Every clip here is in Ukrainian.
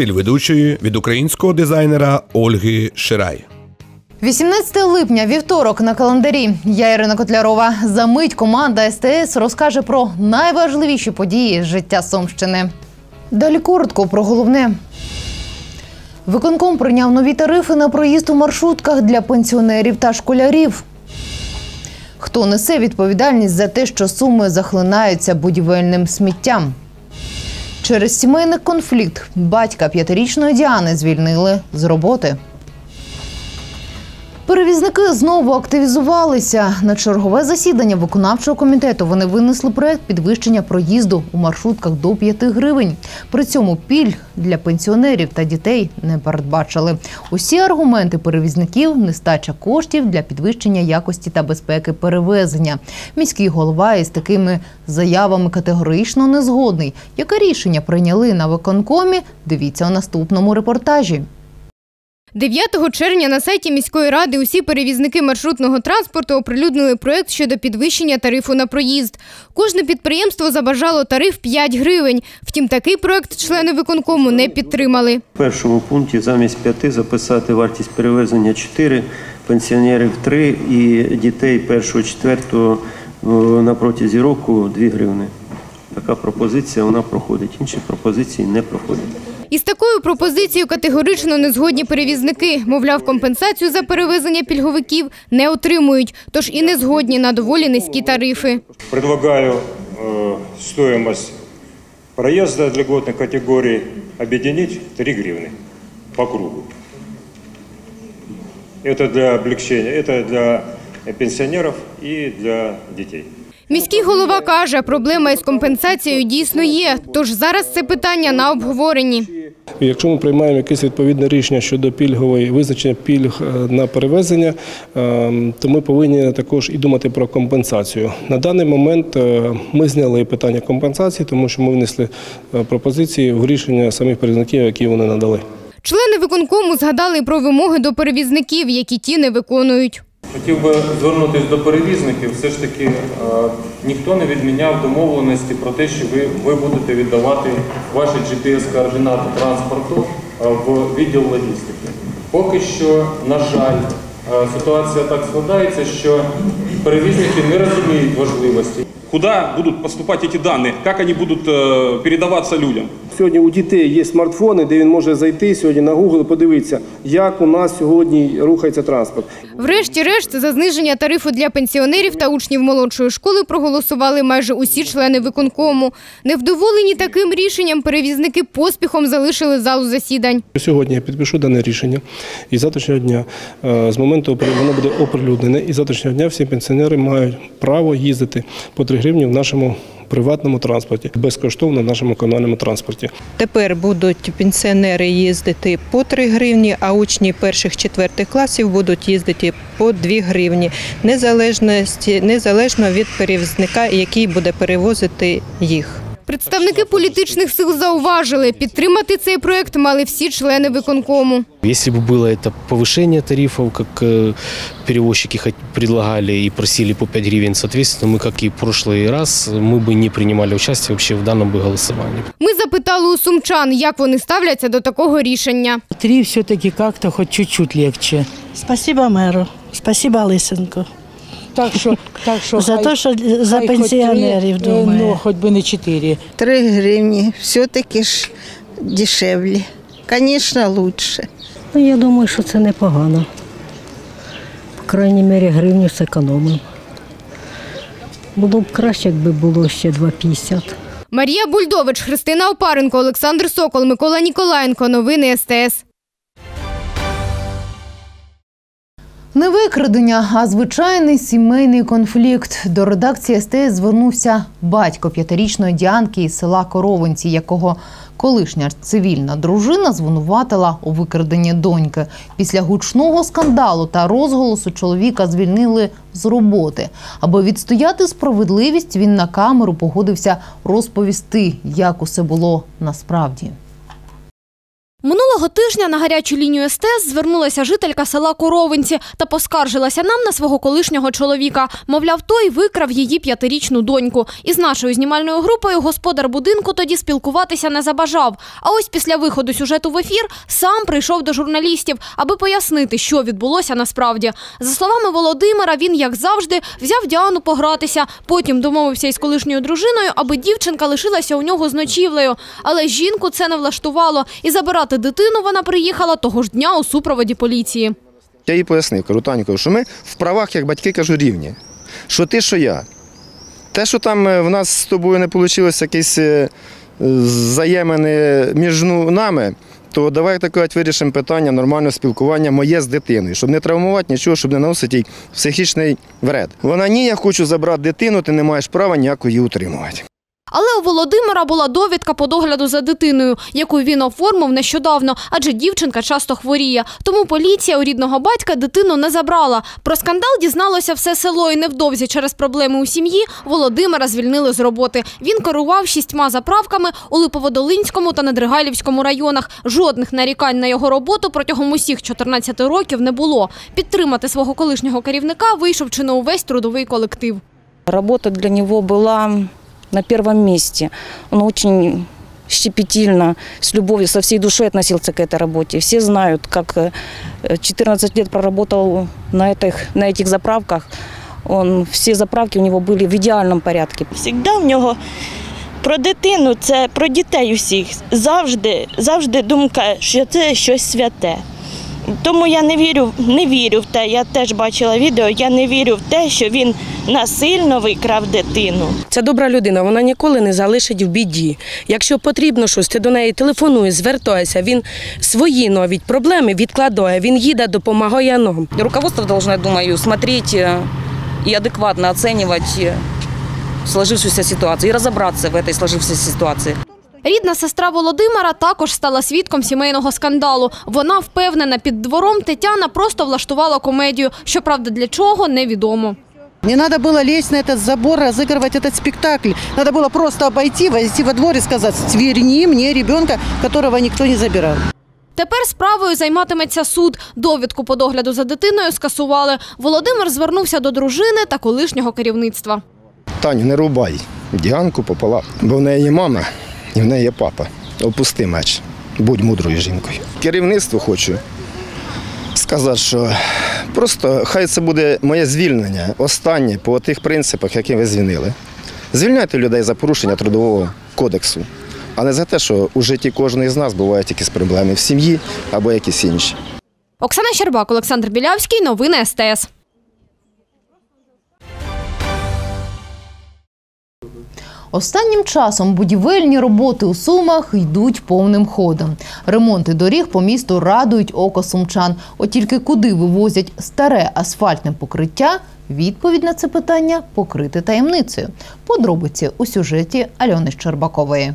Стиль ведучої від українського дизайнера Ольги Ширай. 18 липня, вівторок на календарі. Я Ірина Котлярова. За мить команда СТС розкаже про найважливіші події життя Сомщини. Далі коротко про головне. Виконком прийняв нові тарифи на проїзд у маршрутках для пенсіонерів та школярів. Хто несе відповідальність за те, що суми захлинаються будівельним сміттям? Через сімейний конфлікт батька п'ятирічної Діани звільнили з роботи. Перевізники знову активізувалися. На чергове засідання виконавчого комітету вони винесли проект підвищення проїзду у маршрутках до 5 гривень. При цьому пільг для пенсіонерів та дітей не передбачили. Усі аргументи перевізників нестача коштів для підвищення якості та безпеки перевезення. Міський голова із такими заявами категорично не згодний. Яке рішення прийняли на виконкомі? Дивіться у наступному репортажі. 9 червня на сайті міської ради усі перевізники маршрутного транспорту оприлюднили проект щодо підвищення тарифу на проїзд. Кожне підприємство забажало тариф 5 гривень. Втім, такий проект члени виконкому не підтримали. В першому пункті замість п'яти записати вартість перевезення 4, пенсіонерів 3 і дітей першого четвертого е, на протязі року 2 гривни. Така пропозиція вона проходить. Інші пропозиції не проходять. Із такою пропозицією категорично не згодні перевізники. Мовляв, компенсацію за перевезення пільговиків не отримують, тож і не згодні на доволі низькі тарифи. Предлагаю э, стоимость проезда для льготных категорий объединить 3 гривны по кругу. Это для облегчения, это для пенсионеров и для детей. Міський голова каже, проблема із компенсацією дійсно є. Тож зараз це питання на обговоренні. Якщо ми приймаємо якесь відповідне рішення щодо пільгової визначення пільг е, на перевезення, е, то ми повинні також і думати про компенсацію. На даний момент е, ми зняли питання компенсації, тому що ми внесли е, пропозиції в рішення самих перевізників, які вони надали. Члени виконкому згадали про вимоги до перевізників, які ті не виконують. Хотів би звернутися до перевізників. Все ж таки е, ніхто не відміняв домовленості про те, що ви, ви будете віддавати ваші GPS-координати транспорту е, в відділ логістики. Поки що, на жаль, е, ситуація так складається, що перевізники не розуміють важливості Куда будут поступать эти данные, как они будут э, передаваться людям. Сьогодні у дітей є смартфони, де він може зайти сьогодні на Google і подивитися, як у нас сьогодні рухається транспорт. Врешті-решт, за зниження тарифу для пенсіонерів та учнів молодшої школи проголосували майже усі члени виконкому. Невдоволені таким рішенням перевізники поспіхом залишили залу засідань. Сьогодні я підпишу дане рішення і з завтрашнього дня, е, з моменту опри- воно буде оприлюднене, і з завтрашнього дня всі пенсіонери мають право їздити по 3 гривні в нашому приватному транспорті, безкоштовно в нашому комунальному транспорті. Тепер будуть пенсіонери їздити по 3 гривні, а учні перших четвертих класів будуть їздити по 2 гривні, незалежно від перевізника, який буде перевозити їх. Представники політичних сил зауважили, підтримати цей проект мали всі члени виконкому. Если бы было это повышение тарифов, как э, перевозчики хот- предлагали и просили по 5 гривен, соответственно, мы, как и в прошлый раз, мы бы не принимали участие вообще в данном бы голосовании. Ми запитали у сумчан, як вони ставляться до такого рішення. Три все-таки как-то хоть чуть-чуть легче. Спасибо мэру, спасибо Лисенко. Так що, так що За хай- те, що за хоч пенсіонерів три, думає. Ну, хоч би не чотири. Три гривні все-таки ж дешевле. Звісно, лучше. Ну, я думаю, що це непогано. По крайній мірі, гривню зекономимо. Було б краще, якби було ще 2,50. Марія Бульдович, Христина Опаренко, Олександр Сокол, Микола Ніколаєнко. Новини СТС. Не викрадення, а звичайний сімейний конфлікт. До редакції СТС звернувся батько п'ятирічної Діанки із села Коровинці, якого колишня цивільна дружина звинуватила у викраденні доньки. Після гучного скандалу та розголосу чоловіка звільнили з роботи. Аби відстояти справедливість, він на камеру погодився розповісти, як усе було насправді. Минулого тижня на гарячу лінію СТС звернулася жителька села Коровинці та поскаржилася нам на свого колишнього чоловіка. Мовляв, той викрав її п'ятирічну доньку. І з нашою знімальною групою господар будинку тоді спілкуватися не забажав. А ось після виходу сюжету в ефір сам прийшов до журналістів, аби пояснити, що відбулося насправді. За словами Володимира, він, як завжди, взяв Діану погратися. Потім домовився із колишньою дружиною, аби дівчинка лишилася у нього з ночівлею. Але жінку це не влаштувало. І забирати дитину вона приїхала того ж дня у супроводі поліції. Я їй пояснив, кажу, Таню, кажу, що ми в правах, як батьки, кажу, рівні. Що ти, що я. Те, що там е, в нас з тобою не вийшло якісь е, взаємини між ну, нами, то давай так кажуть, вирішимо питання нормального спілкування моє з дитиною, щоб не травмувати нічого, щоб не наносити їй психічний вред. Вона ні, я хочу забрати дитину, ти не маєш права ніяко її утримувати. Але у Володимира була довідка по догляду за дитиною, яку він оформив нещодавно, адже дівчинка часто хворіє. Тому поліція у рідного батька дитину не забрала. Про скандал дізналося все село, і невдовзі через проблеми у сім'ї Володимира звільнили з роботи. Він керував шістьма заправками у Липоводолинському та Недригайлівському районах. Жодних нарікань на його роботу протягом усіх 14 років не було. Підтримати свого колишнього керівника вийшов чи не увесь трудовий колектив. Работа для него была на первом месте. Он очень щепетильно, с любовью, со всей душой относился к этой работе. Все знают, как э, 14 лет проработал на этих, на этих заправках. Он, все заправки у него были в идеальном порядке. Всегда в нього про дитину, це про дітей усіх. Завжди, завжди думка, що це щось святе. Тому я не вірю, не вірю в те. Я теж бачила відео. Я не вірю в те, що він насильно викрав дитину. Це добра людина, вона ніколи не залишить в біді. Якщо потрібно щось, ти до неї телефонуєш, звертаєшся. Він свої навіть проблеми відкладає. Він їде, допомагає нам. Руководство должно, я думаю, смотреть э, и адекватно оценивать э, сложившуюся ситуацию и разобраться в этой сложившейся ситуации. Рідна сестра Володимира також стала свідком сімейного скандалу. Вона впевнена, під двором Тетяна просто влаштувала комедію. Щоправда, для чого невідомо. Не надо было лезть на этот забор, разыгрывать этот спектакль. Надо было просто обойти, войти во двор и сказать, сверни мне ребенка, которого никто не забирал. Тепер справою займатиметься суд. Довідку по догляду за дитиною скасували. Володимир звернувся до дружини та колишнього керівництва. Таню, не рубай Діанку пополам, бо в неї є мама і в неї є папа. Опусти меч, будь мудрою жінкою. Керівництву хочу сказати, що просто хай це буде моє звільнення, останнє по тих принципах, які ви звільнили. Звільняйте людей за порушення трудового кодексу, а не за те, що у житті кожної з нас бувають якісь проблеми в сім'ї або якісь інші. Оксана Щербак, Олександр Білявський. Новини СТС. Останнім часом будівельні роботи у Сумах йдуть повним ходом. Ремонти доріг по місту радують око сумчан. От тільки куди вивозять старе асфальтне покриття? Відповідь на це питання покрити таємницею. Подробиці у сюжеті Альони Щербакової.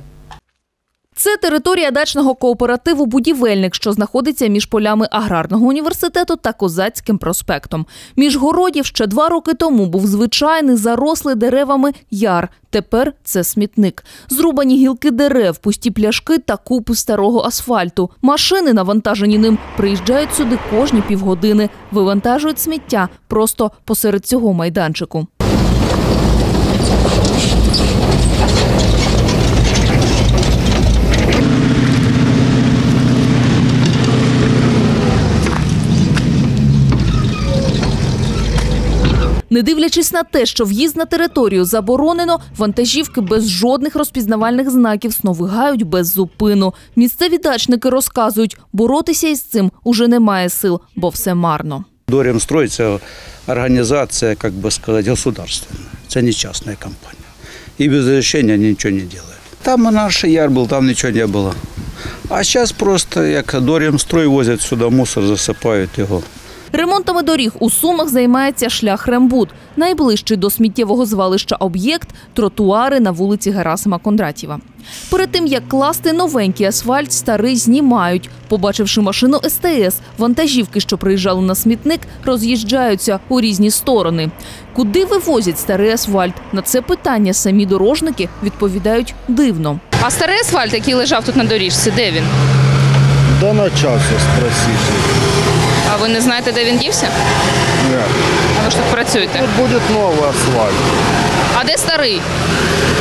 Це територія дачного кооперативу Будівельник, що знаходиться між полями аграрного університету та Козацьким проспектом. Між городів ще два роки тому був звичайний зарослий деревами яр. Тепер це смітник. Зрубані гілки дерев, пусті пляшки та купи старого асфальту. Машини, навантажені ним, приїжджають сюди кожні півгодини, вивантажують сміття просто посеред цього майданчику. Не дивлячись на те, що в'їзд на територію заборонено, вантажівки без жодних розпізнавальних знаків сновигають без зупину. Місцеві дачники розказують, боротися із цим уже немає сил, бо все марно. Дорімстрой – це організація, як би сказати, государственна. Це не частна компанія. І без рішення нічого не робить. Там наш яр був, там нічого не було. А зараз просто як Дорімстрой возять сюди мусор, засипають його. Ремонтами доріг у Сумах займається шлях Рембуд. Найближчий до сміттєвого звалища об'єкт тротуари на вулиці Герасима Кондратєва. Перед тим як класти новенький асфальт, старий знімають. Побачивши машину СТС, вантажівки, що приїжджали на смітник, роз'їжджаються у різні сторони. Куди вивозять старий асфальт? На це питання самі дорожники відповідають дивно. А старий асфальт, який лежав тут на доріжці, де він? Да на часу спросите. А ви не знаєте, де він дівся? Нет. А ви ж тут працюєте? Тут будет новый асфальт. А де старий?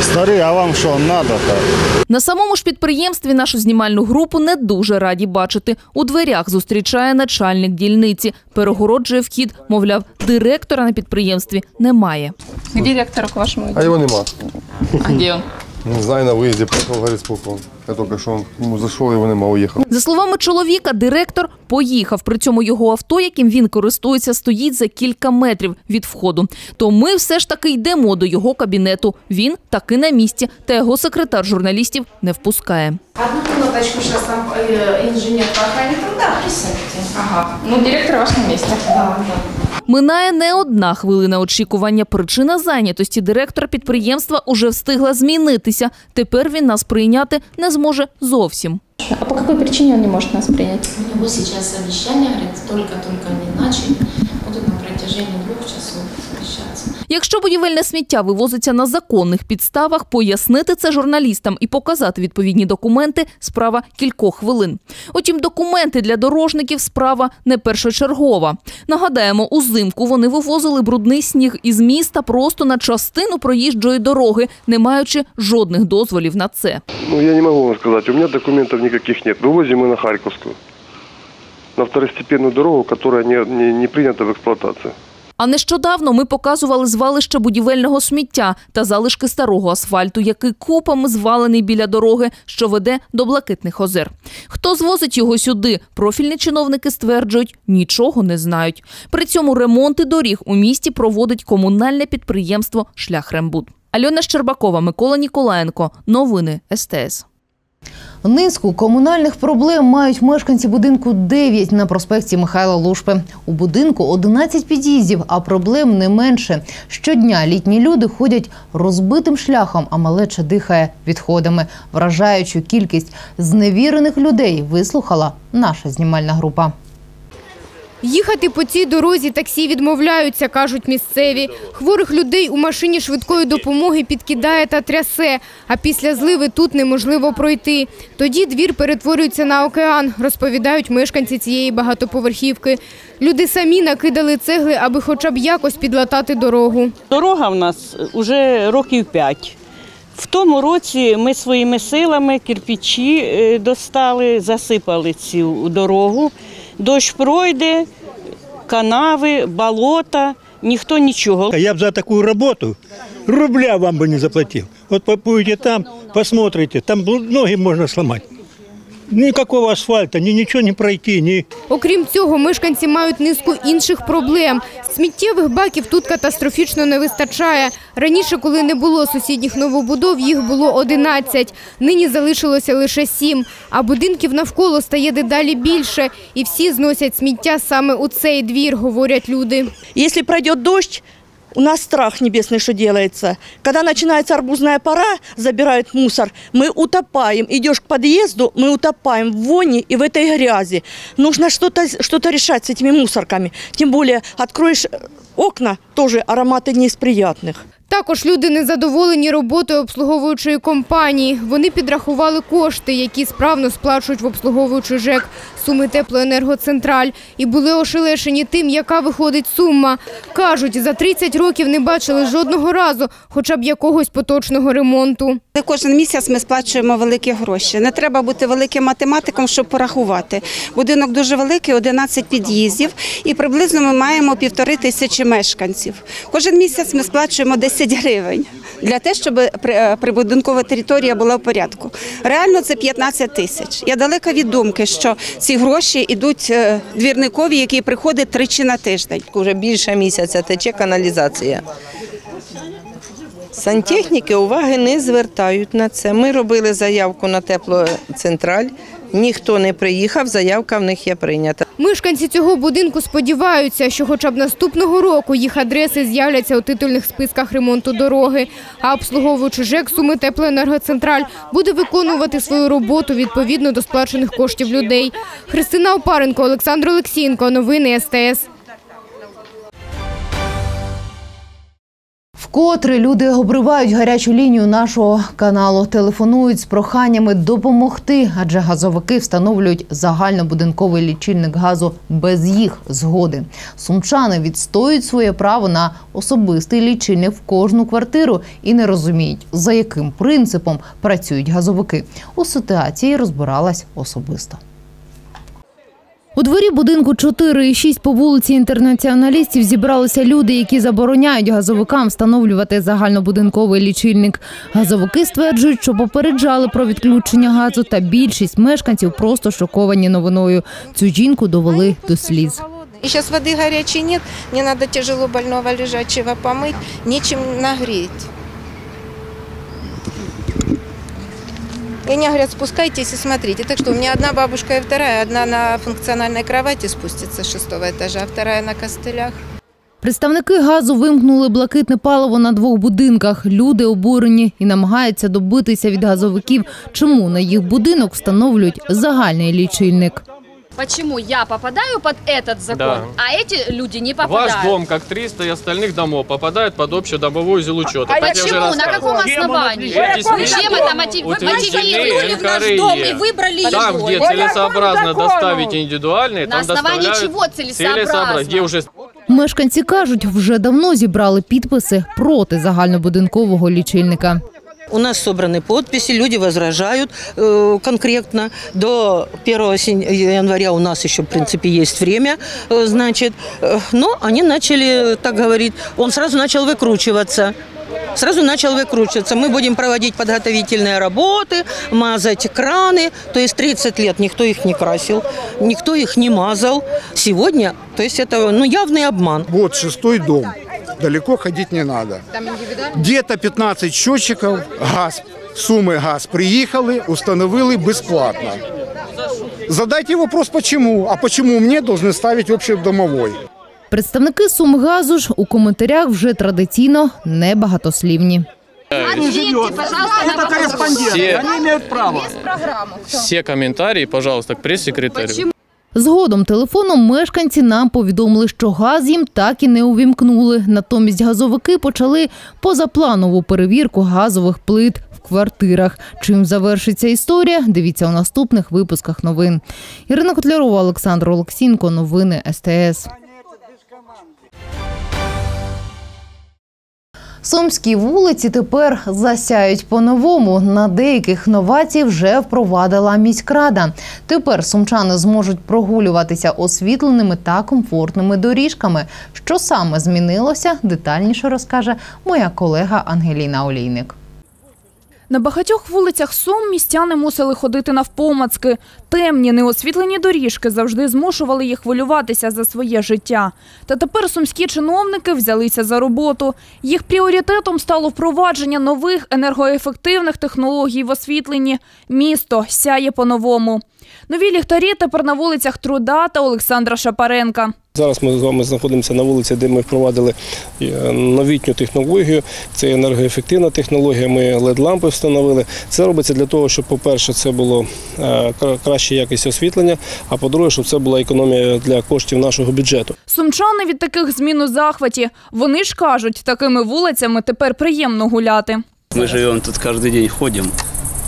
Старый, а вам что, надо-то? На самому ж підприємстві нашу знімальну групу не дуже раді бачити. У дверях зустрічає начальник дільниці, перегороджує вхід. Мовляв, директора на підприємстві немає. Директор к вашому. А его нема. А де він? Не знаю, на выезде поехал в Горисполком. Я только что он к нему зашел, его нема, уехал. За словами чоловіка, директор поїхав. При цьому його авто, яким він користується, стоїть за кілька метрів від входу. То ми все ж таки йдемо до його кабінету. Він таки на місці, та його секретар журналістів не впускає. Одну минуточку, сейчас там инженер по охране труда, присядьте. Ага. Ну, директор ваш на месте. Да, да. Минає не одна хвилина очікування. Причина зайнятості директора підприємства уже встигла змінитися. Тепер він нас прийняти не зможе зовсім. А по какой причине он не может нас принять? У него сейчас совещание, говорит, только-только не начали, будут на протяжении двух часов совещаться. Якщо будівельне сміття вивозиться на законних підставах, пояснити це журналістам і показати відповідні документи – справа кількох хвилин. Утім, документи для дорожників – справа не першочергова. Нагадаємо, узимку вони вивозили брудний сніг із міста просто на частину проїжджої дороги, не маючи жодних дозволів на це. Ну, я не могу вам сказать, у меня документов никаких нет. Вывозим мы на Харьковскую. На второстепенную дорогу, которая не, не, не принята в эксплуатацию. А нещодавно ми показували звалище будівельного сміття та залишки старого асфальту, який купами звалений біля дороги, що веде до Блакитних озер. Хто звозить його сюди? Профільні чиновники стверджують, нічого не знають. При цьому ремонти доріг у місті проводить комунальне підприємство «Шляхрембуд». Альона Щербакова, Микола Ніколаєнко. Новини СТС. Низку комунальних проблем мають мешканці будинку 9 на проспекті Михайла Лушпи. У будинку 11 під'їздів, а проблем не менше. Щодня літні люди ходять розбитим шляхом, а малеча дихає відходами. Вражаючу кількість зневірених людей вислухала наша знімальна група. Їхати по цій дорозі таксі відмовляються, кажуть місцеві. Хворих людей у машині швидкої допомоги підкидає та трясе, а після зливи тут неможливо пройти. Тоді двір перетворюється на океан, розповідають мешканці цієї багатоповерхівки. Люди самі накидали цегли, аби хоча б якось підлатати дорогу. Дорога в нас вже років п'ять. В тому році ми своїми силами кирпичі е, достали, засипали цю дорогу. Дощ пройде, канави, болота, ніхто нічого. Я б за таку роботу рубля вам би не заплатив. От по- там, посмотрите, там ноги можна сломать. Никакого асфальта, ни ничего не пройти, ни... Окрім цього, мешканці мають низку інших проблем. Сміттєвих баків тут катастрофічно не вистачає. Раніше, коли не було сусідніх новобудов, їх було 11. Нині залишилося лише 7. А будинків навколо стає дедалі більше. І всі зносять сміття саме у цей двір, говорять люди. Если пройдет дождь, у нас страх небесный, что делается. Когда начинается арбузная пора, забирают мусор, мы утопаем. Идешь к подъезду, мы утопаем в вони и в этой грязи. Нужно что-то что решать с этими мусорками. Тем более, откроешь э, окна, тоже ароматы не из приятных. Також люди незадоволені роботою обслуговуючої компанії. Вони підрахували кошти, які справно сплачують в обслуговуючий ЖЕК суми теплоенергоцентраль, і були ошелешені тим, яка виходить сума. Кажуть, за 30 років не бачили жодного разу, хоча б якогось поточного ремонту. Кожен місяць ми сплачуємо великі гроші. Не треба бути великим математиком, щоб порахувати. Будинок дуже великий, 11 під'їздів, і приблизно ми маємо півтори тисячі мешканців. Кожен місяць ми сплачуємо 10 гривень для того, щоб е, прибудинкова територія була в порядку. Реально це 15 тисяч. Я далека від думки, що ці гроші йдуть е, двірникові, який приходить тричі на тиждень. Уже більше місяця тече каналізація. Сантехніки уваги не звертають на це. Ми робили заявку на теплоцентраль, ніхто не приїхав, заявка в них є прийнята. Мешканці цього будинку сподіваються, що хоча б наступного року їх адреси з'являться у титульних списках ремонту дороги, а обслуговуючи ЖЕК суми теплоенергоцентраль буде виконувати свою роботу відповідно до сплачених коштів людей. Христина Опаренко, Олександр Олексієнко. Новини СТС. Вкотре люди обривають гарячу лінію нашого каналу, телефонують з проханнями допомогти, адже газовики встановлюють загальнобудинковий лічильник газу без їх згоди. Сумчани відстоюють своє право на особистий лічильник в кожну квартиру і не розуміють, за яким принципом працюють газовики. У ситуації розбиралась особисто. У дворі будинку 4 і 6 по вулиці інтернаціоналістів зібралися люди, які забороняють газовикам встановлювати загальнобудинковий лічильник. Газовики стверджують, що попереджали про відключення газу, та більшість мешканців просто шоковані новиною. Цю жінку довели до сліз. И сейчас воды горячей нет, мне надо тяжело больного лежачего помыть, нечем нагреть. И они говорят, спускайтесь и смотрите. Так что у меня одна бабушка и вторая. Одна на функциональной кровати спустится с шестого этажа, а вторая на костылях. Представники газу вимкнули блакитне паливо на двох будинках. Люди обурені і намагаються добитися від газовиків, чому на їх будинок встановлюють загальний лічильник Почему я попадаю под этот закон, Да. а эти люди не попадают? Ваш дом, как 300 и остальных домов, попадает под общедомовой узел учета. А Как я уже почему? На рассказывал. каком основании? Эти Чем сведения это мотив? Вы утверждены мотивировали в наш НКРИ. дом и выбрали Там, его. где По целесообразно закону. доставить индивидуальные, На там основании доставляют чего целесообразно? Где уже Мешканці кажуть, вже давно зібрали підписи проти загальнобудинкового лічильника. У нас собраны подписи, люди возражают э, конкретно. До 1 сен- января у нас еще, в принципе, есть время, э, значит. Э, но они начали, так говорит, он сразу начал выкручиваться. Сразу начал выкручиваться. Мы будем проводить подготовительные работы, мазать краны. То есть 30 лет никто их не красил, никто их не мазал. Сегодня, то есть это ну, явный обман. Вот шестой дом. Далеко ходить не надо. Где-то 15 счетчиков, газ, суммы газ приехали, установили бесплатно. Задайте вопрос, почему? А почему мне должны ставить общедомовой? Представники Сумгазу ж у коментарях вже традиційно небагатослівні. Ответьте, пожалуйста, на вопрос. Все, имеют право. все комментарии, пожалуйста, к пресс-секретарю. Згодом телефоном мешканці нам повідомили, що газ їм так і не увімкнули. Натомість газовики почали позапланову перевірку газових плит в квартирах. Чим завершиться історія? Дивіться у наступних випусках новин. Ірина Котлярова, Олександр Олексінко. Новини СТС. Сумські вулиці тепер засяють по-новому. На деяких новацій вже впровадила міськрада. Тепер сумчани зможуть прогулюватися освітленими та комфортними доріжками. Що саме змінилося, детальніше розкаже моя колега Ангеліна Олійник. На багатьох вулицях Сум містяни мусили ходити навпомацки. Темні, неосвітлені доріжки завжди змушували їх хвилюватися за своє життя. Та тепер сумські чиновники взялися за роботу. Їх пріоритетом стало впровадження нових енергоефективних технологій в освітленні. Місто сяє по-новому. Нові ліхтарі тепер на вулицях Труда та Олександра Шапаренка. Зараз ми з вами знаходимося на вулиці, де ми впровадили е, новітню технологію. Це енергоефективна технологія. Ми LED-лампи встановили. Це робиться для того, щоб, по-перше, це було е, кра- краща якість освітлення, а по-друге, щоб це була економія для коштів нашого бюджету. Сумчани від таких змін у захваті. Вони ж кажуть, такими вулицями тепер приємно гуляти. Мы живем тут каждый день, ходим.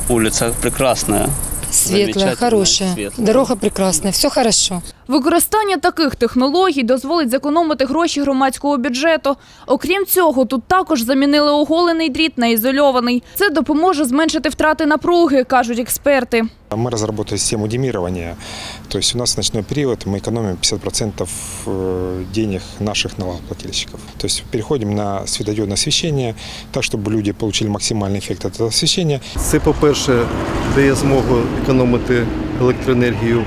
Улица прекрасная. Светлая, хорошая. Дорога прекрасная, все хорошо. Використання таких технологій дозволить зекономити гроші громадського бюджету. Окрім цього, тут також замінили оголений дріт на ізольований. Це допоможе зменшити втрати напруги, кажуть експерти. Мы разработали систему демирования. То есть у нас в ночной период мы экономим 50% э, денег наших налогоплательщиков. То есть переходим на светодиодное освещение, так, чтобы люди получили максимальный эффект от этого освещения. Це, по-перше, дає змогу економити електроенергію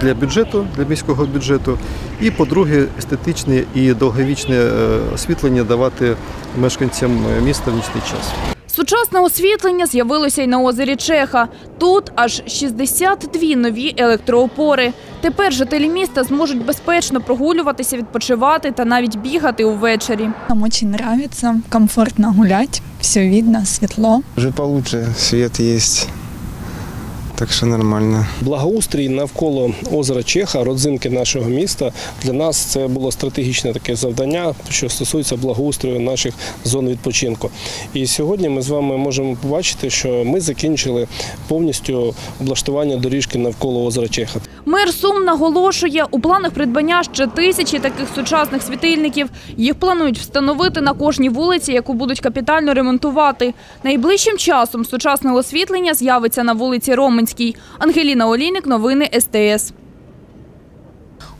для бюджету, для міського бюджету. І, по-друге, естетичне і довговічне е, освітлення давати мешканцям е, міста в нічний час. Сучасне освітлення з'явилося й на озері Чеха. Тут аж 62 нові електроопори. Тепер жителі міста зможуть безпечно прогулюватися, відпочивати та навіть бігати увечері. Нам очень нравится, комфортно гулять, все видно, светло. Уже получше, свет есть. Так що нормально. Благоустрій навколо озера Чеха, родзинки нашого міста. Для нас це було стратегічне таке завдання, що стосується благоустрою наших зон відпочинку. І сьогодні ми з вами можемо побачити, що ми закінчили повністю облаштування доріжки навколо озера Чеха. Мер Сум наголошує, у планах придбання ще тисячі таких сучасних світильників. Їх планують встановити на кожній вулиці, яку будуть капітально ремонтувати. Найближчим часом сучасне освітлення з'явиться на вулиці Роменській. Ангеліна Олійник, новини СТС.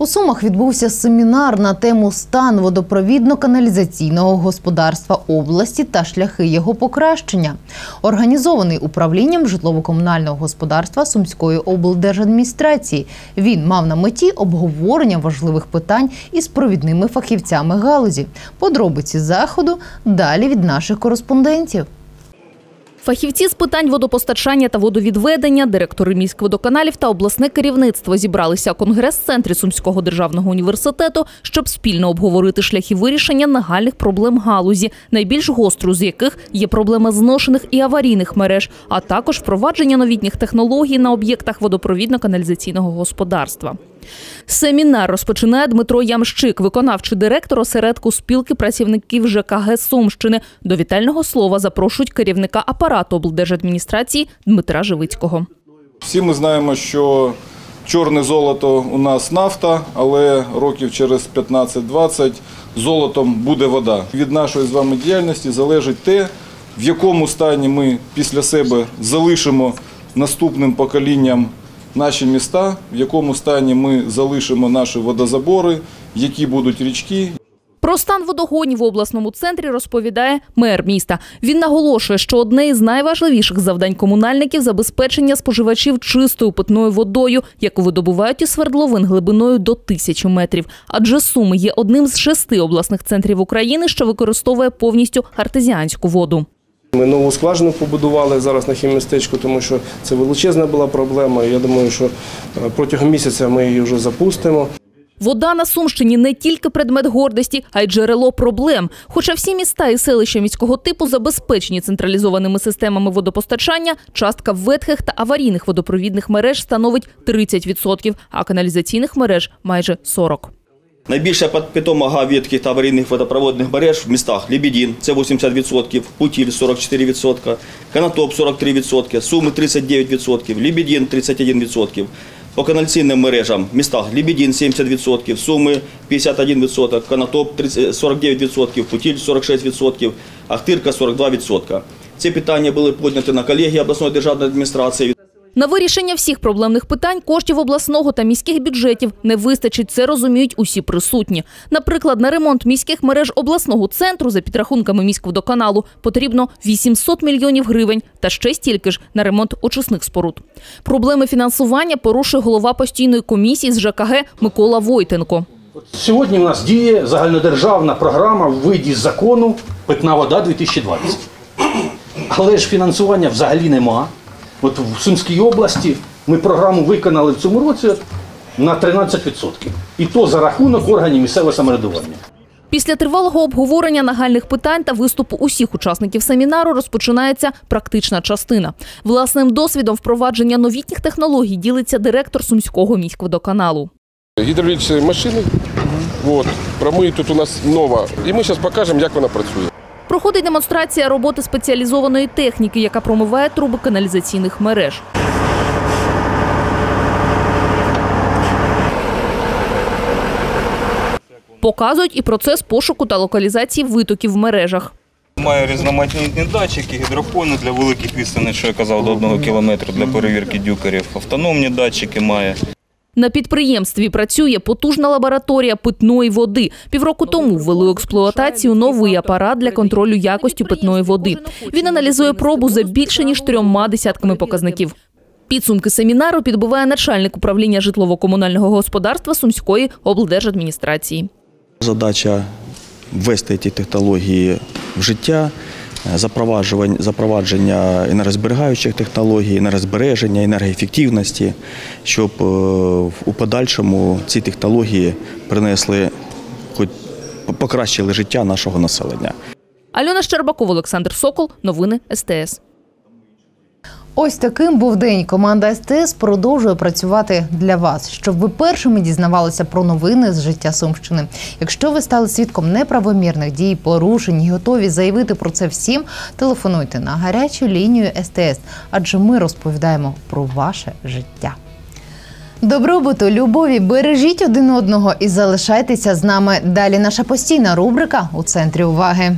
У Сумах відбувся семінар на тему стан водопровідно-каналізаційного господарства області та шляхи його покращення, організований управлінням житлово-комунального господарства Сумської облдержадміністрації. Він мав на меті обговорення важливих питань із провідними фахівцями галузі. Подробиці заходу далі від наших кореспондентів. Фахівці з питань водопостачання та водовідведення, директори міськводоканалів та обласне керівництво зібралися у конгрес-центрі Сумського державного університету, щоб спільно обговорити шляхи вирішення нагальних проблем галузі, найбільш гострою з яких є проблема зношених і аварійних мереж, а також впровадження новітніх технологій на об'єктах водопровідно-каналізаційного господарства. Семінар розпочинає Дмитро Ямщик, виконавчий директор осередку спілки працівників ЖКГ Сумщини. До вітального слова запрошують керівника апарату облдержадміністрації Дмитра Живицького. Всі ми знаємо, що чорне золото у нас нафта, але років через 15-20 золотом буде вода. Від нашої з вами діяльності залежить те, в якому стані ми після себе залишимо наступним поколінням наші міста, в якому стані ми залишимо наші водозабори, які будуть річки, Про стан водогонів в обласному центрі розповідає мер міста. Він наголошує, що одне із найважливіших завдань комунальників забезпечення споживачів чистою питною водою, яку видобувають із свердловин глибиною до тисячі метрів. Адже Суми є одним з шести обласних центрів України, що використовує повністю артезіанську воду. Ми нову скважину побудували зараз на хімістечку, тому що це величезна була проблема. Я думаю, що е, протягом місяця ми її вже запустимо. Вода на Сумщині не тільки предмет гордості, а й джерело проблем. Хоча всі міста і селища міського типу забезпечені централізованими системами водопостачання, частка ветхих та аварійних водопровідних мереж становить 30%, а каналізаційних мереж майже 40%. Найбільша питома га ветхих та аварійних водопроводних мереж в містах Лебедін – це 80%, Путіль – 44%, Канатоп – 43%, Суми – 39%, Лебедін – 31%. По каналізаційним мережам в містах Лебедін – 70%, Суми – 51%, Канатоп – 49%, Путіль – 46%, Ахтирка – 42%. Ці питання були підняті на колегії обласної державної адміністрації. На вирішення всіх проблемних питань коштів обласного та міських бюджетів не вистачить. Це розуміють усі присутні. Наприклад, на ремонт міських мереж обласного центру за підрахунками міськводоканалу потрібно 800 мільйонів гривень та ще стільки ж на ремонт очисних споруд. Проблеми фінансування порушує голова постійної комісії з ЖКГ Микола Войтенко. Сьогодні у нас діє загальнодержавна програма в виді закону Питна вода 2020. Але ж фінансування взагалі нема. От в Сумській області ми програму виконали в цьому році на 13%. І то за рахунок органів місцевого самоврядування. Після тривалого обговорення нагальних питань та виступу усіх учасників семінару розпочинається практична частина. Власним досвідом впровадження новітніх технологій ділиться директор Сумського міськводоканалу. Гідравлічні машини, от, промиї тут у нас нова. І ми зараз покажемо, як вона працює. Проходить демонстрація роботи спеціалізованої техніки, яка промиває труби каналізаційних мереж. Показують і процес пошуку та локалізації витоків в мережах. Має різноманітні датчики, гідрофони для великих відстаней, що я казав, до одного кілометру для перевірки дюкерів. Автономні датчики має. На підприємстві працює потужна лабораторія питної води. Півроку тому ввели у експлуатацію новий апарат для контролю якості питної води. Він аналізує пробу за більше ніж трьома десятками показників. Підсумки семінару підбиває начальник управління житлово-комунального господарства Сумської облдержадміністрації. Задача ввести ті технології в життя, запровадження енергозберігаючих технологій, енергозбереження, енергоефективності, щоб е, у подальшому ці технології принесли, хоч покращили життя нашого населення. Альона Щербакова, Олександр Сокол. Новини СТС. Ось таким був день. Команда СТС продовжує працювати для вас, щоб ви першими дізнавалися про новини з життя Сумщини. Якщо ви стали свідком неправомірних дій, порушень і готові заявити про це всім, телефонуйте на гарячу лінію СТС, адже ми розповідаємо про ваше життя. Добробуту, любові, бережіть один одного і залишайтеся з нами. Далі наша постійна рубрика у центрі уваги.